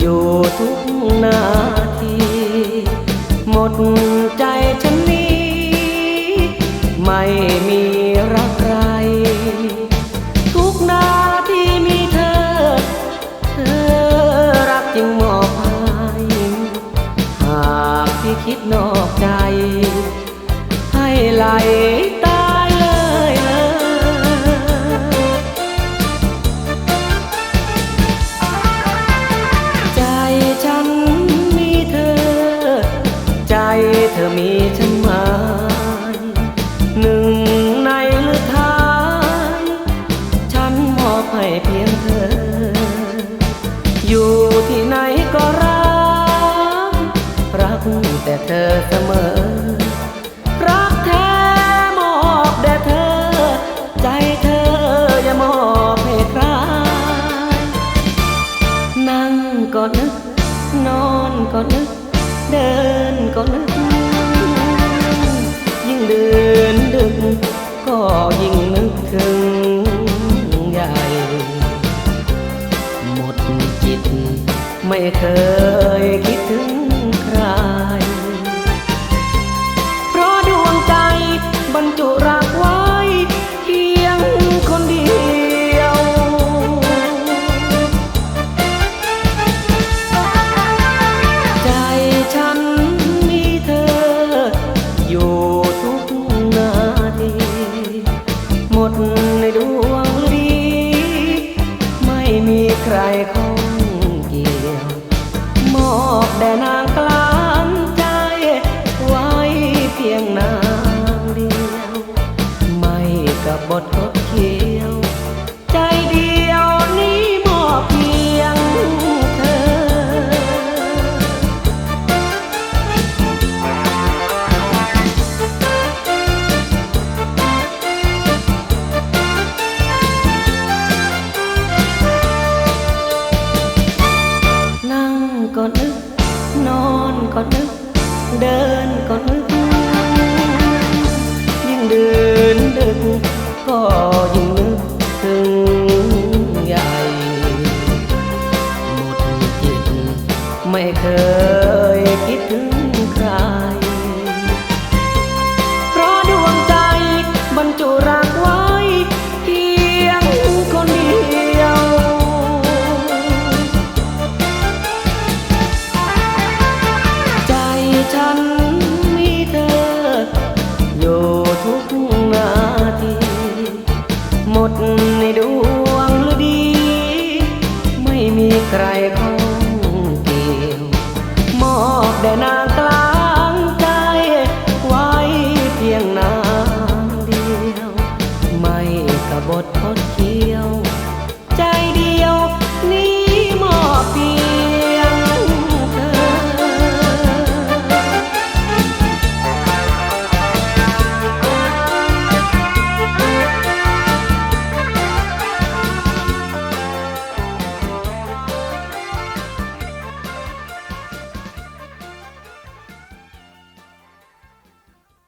อยู่ทุกนาที หมดใจฉันนี้ ไม่มีรัก ที่ไหนก็รัก รักแต่เธอเสมอ รักแท้มอบแด่เธอ ใจเธออย่ามอบให้ใคร นั่งก็นึก นอนก็นึก เดินก็นึก ยิ่งเดิน ไม่เคยคิดถึงใคร เพราะดวงใจบรรจุ ก็นึก นอนก็นึก เดินก็นึก ยิ่งเดินดึก ก็ยิ่งนึกถึงใหญ่ หมดจิตไม่เคย ใครคงเกี่ยวมอบแด่นางกล้า